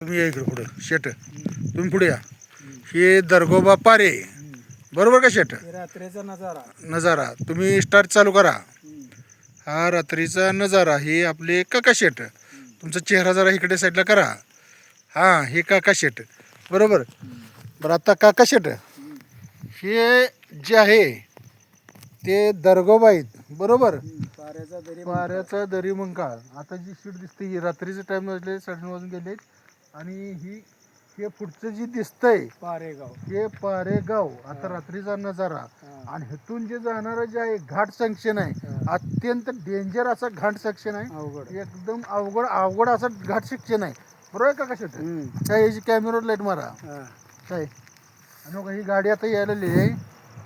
तुम्ही या इकडे पुढं शेट. तुम्ही पुढे या. हे दरगोबा पारे. बरोबर का शेट? रात्रीचा नजारा. नजारा. तुम्ही स्टार्ट चालू करा. हा रात्रीचा नजारा. हे आपले काका शेट. तुमचा चेहरा जरा इकडे साईडला करा. हां हे काका शेट. बरोबर? बरं आता काका शेट. हे जे आहे ते दरगोबा आहेत. बरोबर? पाऱ्याचा तरी पाऱ्याचा दरी मंकाळ. आता जी शीट दिसते ही रात्रीचे टाइम वाजले साडे वाजून गेले आणि ही हे पुढचं जी दिसतंय पारेगाव. हे पारेगाव आता रात्रीचा नजारा. आणि ह्यातून जे जाणारं जे आहे घाट सेक्शन आहे. अत्यंत डेंजर असा घाट सेक्शन आहे. अवघड एकदम अवघड अवघड असा घाट सेक्शन आहे. बरोबर का कशात हम्म. काय याची कॅमेरा लाइट मारा. काय? आणि ही गाडी आता यायला आलेली आहे.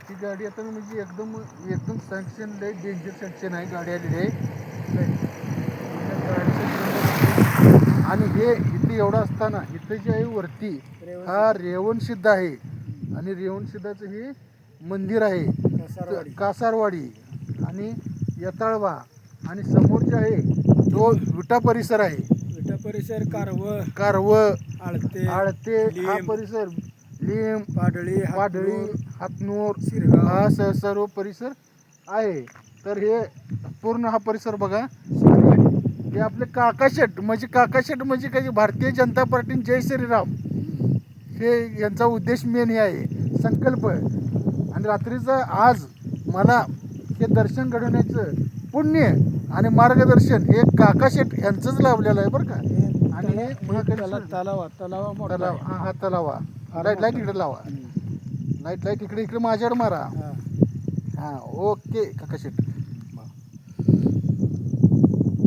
ही गाडी आता म्हणजे एकदम एकदम सँक्शन लय डेंजर सँक्शन आहे गाडी आलेली आहे काय? या गाडीचं आणि हे इथे एवढं असताना इथे जे आहे वरती हा रेवण सिद्ध आहे. आणि रेवण सिद्धाचं हे मंदिर आहे. कसारवाडी. आणि यताळवा. आणि समोर जे आहे तो विटा परिसर आहे. विटा परिसर कारव कारव आळते आळते हा परिसर लिंब पाडळी पाडळी हातनूर. हा सर्व परिसर आहे. तर हे पूर्ण हा परिसर बघा. हे आपले काकाशेट म्हणजे काकाशेट म्हणजे काय भारतीय जनता पार्टी जय श्रीराम हे यांचा उद्देश मेन हे आहे संकल्प आणि रात्रीचं आज मला हे दर्शन घडवण्याचं पुण्य आणि मार्गदर्शन हे काकाशेट यांचंच लाभलेलं आहे बरं का आणि महाकाली तलावा तलावा. हा हा तलावा लाइट लाइट. इकडे लावा. लाइट लाइट इकडे इकडे माझ्यावर मारा हा. ओके काका शेट